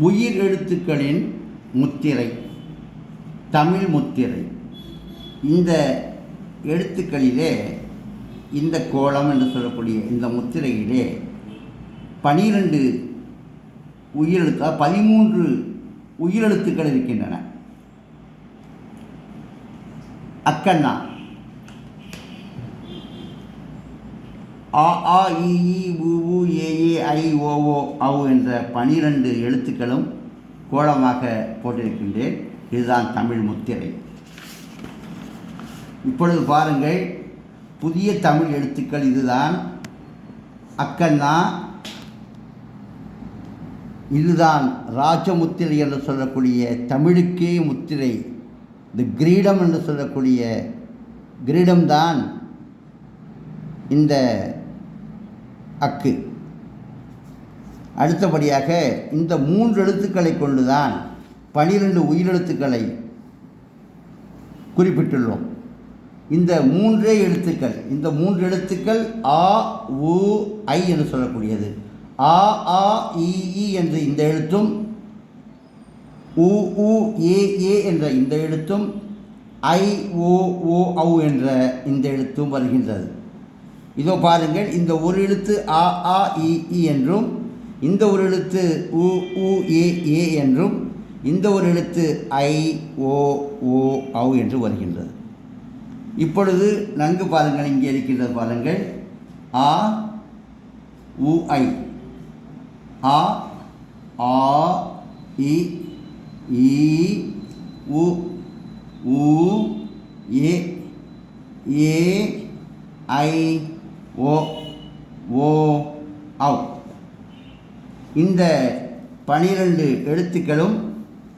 உயிர் எழுத்துக்களின் முத்திரை தமிழ் முத்திரை. இந்த எழுத்துக்களிலே இந்த கோலம் என்று சொல்லக்கூடிய இந்த முத்திரையிலே பனிரெண்டு உயிரெழுத்தா பதிமூன்று உயிரெழுத்துக்கள் இருக்கின்றன. அக்கண்ணா. ஆ ஆ இ உ உ ஏ ஏ ஐ ஓ ஓ ஔ என்ற பனிரெண்டு எழுத்துக்களும் கோலமாக போட்டிருக்கின்றேன். இதுதான் தமிழ் முத்திரை. இப்பொழுது பாருங்கள். புதிய தமிழ் எழுத்துக்கள் இதுதான். அக்கண்ணா. இதுதான் ராஜமுத்திரை என்று சொல்லக்கூடிய தமிழுக்கே முத்திரை. இந்த கிரீடம் என்று சொல்லக்கூடிய கிரீடம்தான். இந்த அக்கு. அடுத்தபடியாக இந்த மூன்று எழுத்துக்களை கொண்டுதான் பனிரெண்டு உயிரெழுத்துக்களை குறிப்பிட்டுள்ளோம். இந்த மூன்றே எழுத்துக்கள் இந்த மூன்று எழுத்துக்கள் ஆ உ ஐ என்று சொல்லக்கூடியது. ஆ ஆ இ என்ற இந்த எழுத்தும் உ உ ஏ ஏ என்ற இந்த எழுத்தும் ஐ ஓ ஓ ஔ என்ற இந்த எழுத்தும் வருகின்றது. இதோ பாருங்கள் இந்த ஒரு எழுத்து ஆ ஆ இ இ என்றும் இந்த ஒரு எழுத்து உ உ ஏ ஏ என்றும் இந்த ஒரு எழுத்து ஐ ஓ ஓ ஔ என்று வருகின்றது. இப்பொழுது நன்கு பாருங்கள் இங்கே இருக்கின்றது பாருங்கள். ஆ உ ஐ. ஆ ஆ இ ஈ உ ஊ ஏ ஏ ஐ ஓ ஓ அவ். இந்த பனிரெண்டு எழுத்துக்களும்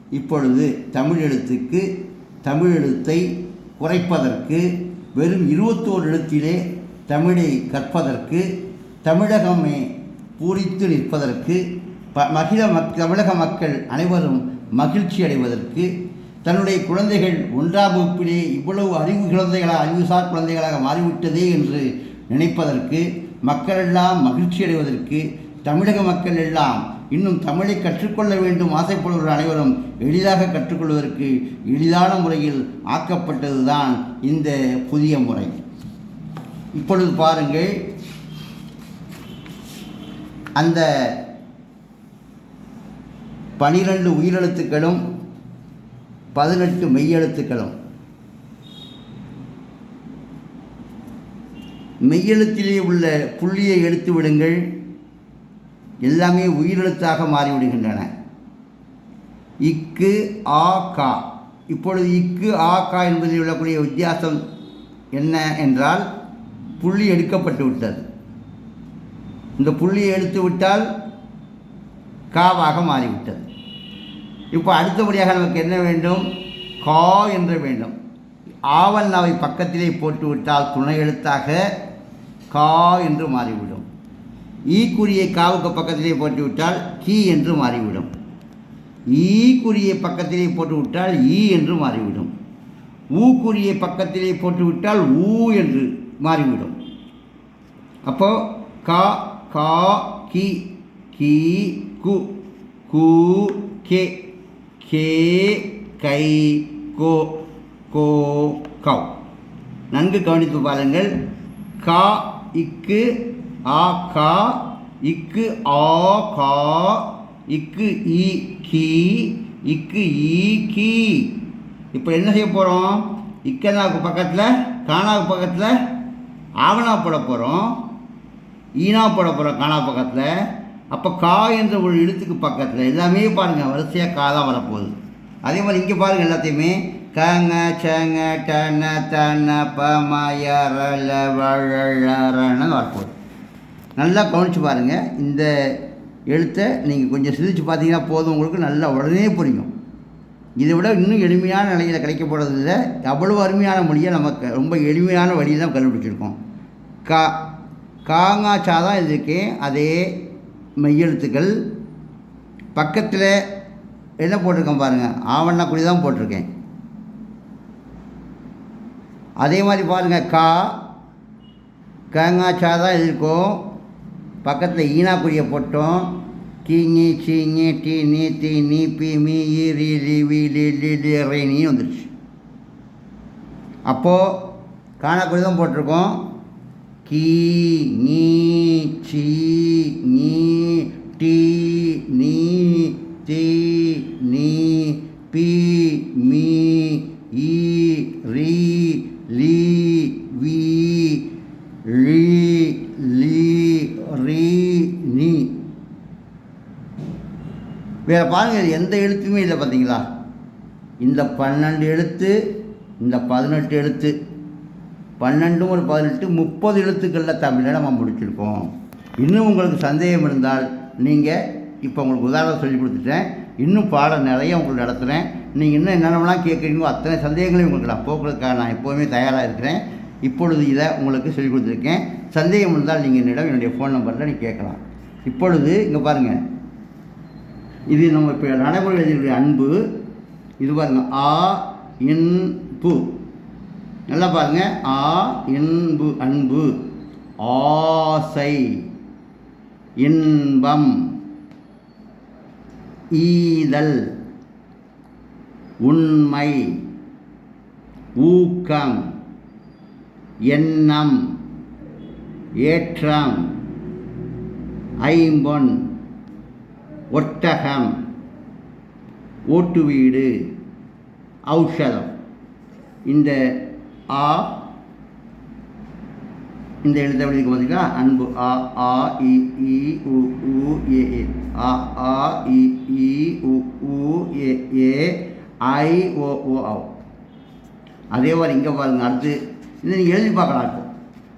இப்பொழுது தமிழ் எழுத்துக்கு தமிழ் எழுத்தை குறைப்பதற்கு வெறும் இருபத்தோரு எழுத்திலே தமிழை கற்பதற்கு தமிழகமே பூரித்து நிற்பதற்கு ப மகிழ மக் தமிழக மக்கள் அனைவரும் மகிழ்ச்சி அடைவதற்கு தன்னுடைய குழந்தைகள் ஒன்றாம் வகுப்பிலே இவ்வளவு அறிவு குழந்தைகளாக அறிவுசார் குழந்தைகளாக மாறிவிட்டதே என்று நினைப்பதற்கு மக்களெல்லாம் மகிழ்ச்சி அடைவதற்கு தமிழக மக்கள் எல்லாம் இன்னும் தமிழை கற்றுக்கொள்ள வேண்டும் ஆசைப்படுகிற அனைவரும் எளிதாக கற்றுக்கொள்வதற்கு எளிதான முறையில் ஆக்கப்பட்டதுதான் இந்த புதிய முறை. இப்பொழுது பாருங்கள். அந்த பனிரெண்டு உயிரெழுத்துக்களும் பதினெட்டு மெய்யெழுத்துக்களும். மெய்யெழுத்திலே உள்ள புள்ளியை எடுத்து விடுங்கள். எல்லாமே உயிரெழுத்தாக மாறிவிடுகின்றன. இக்கு ஆ கா. இப்பொழுது இக்கு ஆ கா என்பதில் உள்ளக்கூடிய வித்தியாசம் என்ன என்றால் புள்ளி எடுக்கப்பட்டு விட்டது. இந்த புள்ளியை எடுத்து விட்டால் காவாக மாறிவிட்டது. இப்போ அடுத்தபடியாக நமக்கு என்ன வேண்டும்? கா என்று வேண்டும். ஆவல் நாவை பக்கத்திலே போட்டுவிட்டால் துணை எழுத்தாக கா என்று மாறிவிடும். ஈ குறியை காவுக்கு பக்கத்திலே போட்டுவிட்டால் கி கீ என்று மாறிவிடும். ஈ குறியை பக்கத்திலே போட்டுவிட்டால் ஈ என்று மாறிவிடும். ஊ குறியை பக்கத்திலே போட்டுவிட்டால் ஊ என்று மாறிவிடும். அப்போ கா கா கி கி கு கு கே கே கை கோ கோ கவ் நன்கு கவனித்து பாருங்கள். கா இக்கு ஆ கா இக்கு ஆ கா இக்கு ஈ கி இக்கு ஈ கி. இப்போ என்ன செய்ய போகிறோம் இக்கனாவுக்கு பக்கத்தில் காணாவுக்கு பக்கத்தில் ஆவணா போட போகிறோம் ஈனா போட போகிறோம் காணா பக்கத்தில். அப்போ கா என்ற ஒரு எழுத்துக்கு பக்கத்தில். எல்லாமே பாருங்கள் வரிசையாக கா தான் வரப்போகுது. அதே மாதிரி இங்கே பாருங்கள் எல்லாத்தையுமே. கங்க சங்க டன தன ப வழன்னு வரப்போகுது நல்லா கவனித்து பாருங்கள் இந்த எழுத்தை நீங்கள் கொஞ்சம் சிந்திச்சு பார்த்தீங்கன்னா போதும். உங்களுக்கு நல்லா உடனே புரியும். இதை விட இன்னும் எளிமையான நிலையில் கிடைக்க போகிறதில்ல அவ்வளோ அருமையான மொழியை நமக்கு ரொம்ப எளிமையான வழியை தான் கண்டுபிடிச்சிருக்கோம். கா காங்காச்சா தான் இருக்கேன் அதே மெய்யெழுத்துக்கள் பக்கத்தில் என்ன போட்டிருக்கேன் பாருங்கள் ஆவண்ணா குடி தான் போட்டிருக்கேன். அதே மாதிரி பாருங்கள் கா கங்காச்சா தான் இருக்கும் பக்கத்தில் ஈனாக்குடியை போட்டோம். கி சீங்கி டீ நீ தீ நீ பி மீ ஈ ரி லி வி லி லி லி ரே நீ வந்துடுச்சு அப்போது காணக்குடிதான் போட்டிருக்கோம். கீ நீ சீ நீ டீ நீ தி நீ பி மீ ஈ ரி லி வி லி லி ரி நீ வேறு பாருங்கள் எந்த எழுத்துமே இல்லை பார்த்தீங்களா? இந்த பன்னெண்டு எழுத்து இந்த பதினெட்டு எழுத்து. பன்னெண்டும் ஒரு பதினெட்டு முப்பது எழுத்துக்களில் தமிழில் நம்ம முடிச்சிருக்கோம். இன்னும் உங்களுக்கு சந்தேகம் இருந்தால் நீங்கள் இப்போ உங்களுக்கு உதாரணம் சொல்லி கொடுத்துட்டேன். இன்னும் பாடம் நிறைய உங்களுக்கு நடத்துகிறேன் நீங்கள் இன்னும் என்னென்னலாம் கேட்குறீங்களோ அத்தனை சந்தேகங்களையும் உங்களுக்கு நான் போக்குறதுக்காக நான் எப்போவுமே தயாராக இருக்கிறேன். இப்பொழுது இதை உங்களுக்கு சொல்லிக் கொடுத்துருக்கேன். சந்தேகம் இருந்தால் நீங்கள் என்னிடம் என்னுடைய ஃபோன் நம்பரில் நீங்கள் கேட்கலாம். இப்பொழுது இங்கே பாருங்கள் இது நம்ம இப்போ நடைமுறை அன்பு. இது பாருங்கள் ஆ இன்பு நல்லா பாருங்க ஆ இன்பு அன்பு. ஆசை இன்பம். ஈதல் உண்மை. ஊக்கம் எண்ணம். ஏற்றம். ஐம்பொன். ஒட்டகம். ஓட்டு வீடு. ஔஷதம். இந்த ஆ இந்த எழுத்தை பார்த்தீங்கன்னா அன்பு. ஆ ஆ இ இ உ உ ஏ ஏ. ஆ ஆ இ இ உ உ ஏ ஏ ஐ ஓ ஓ ஆ. அதே மாதிரி இங்கே பாருங்க அடுத்து இதை நீங்கள் எழுதி பார்க்கலாம் இப்போ.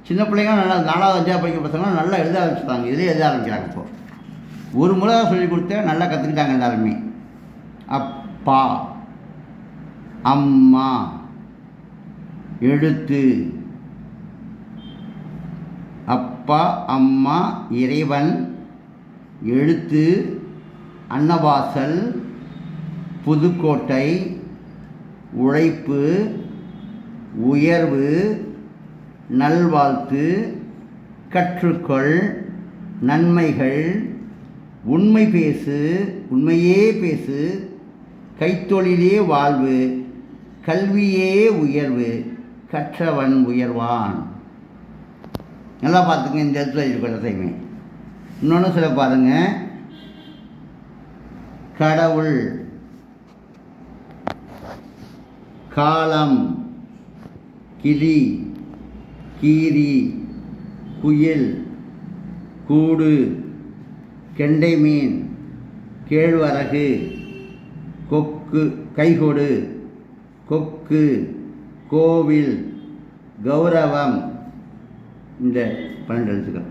சின்ன பிள்ளைங்க நல்லா நாலாவது அஞ்சாவது படிக்கிற பசங்க நல்லா எழுத ஆரம்பிச்சிட்டாங்க. இதே எழுத ஆரம்பிக்கிறாங்க இப்போ. ஒரு முறை சொல்லிக் சொல்லி கொடுத்தேன் நல்லா கற்றுக்கிட்டாங்க எல்லாருமே. அப்பா அம்மா எழுத்து. அப்பா அம்மா இறைவன் எழுத்து அன்னவாசல் புதுக்கோட்டை உழைப்பு உயர்வு நல்வாழ்த்து கற்றுக்கொள் நன்மைகள் உண்மை பேசு உண்மையே பேசு கைத்தொழிலே வாழ்வு கல்வியே உயர்வு கற்றவன் உயர்வான். நல்லா பார்த்துங்க இந்த இடத்துல இருக்கிற இன்னொன்று சில பாருங்க. கடவுள். காலம். கிளி. கீரி. குயில். கூடு. கெண்டை மீன் கேழ்வரகு கொக்கு கைகொடு கொக்கு கோவில் கௌரவம் இந்த பன்னெண்டு எழுத்துக்கள்.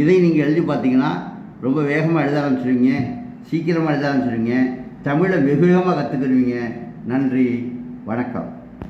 இதை நீங்கள் எழுதி பார்த்தீங்கன்னா ரொம்ப வேகமாக எழுத ஆரம்பிச்சிருவீங்க சீக்கிரமாக எழுத ஆரம்பிச்சிருவீங்க தமிழை வெகு வேகமாக கற்றுக்கிடுவீங்க நன்றி வணக்கம்.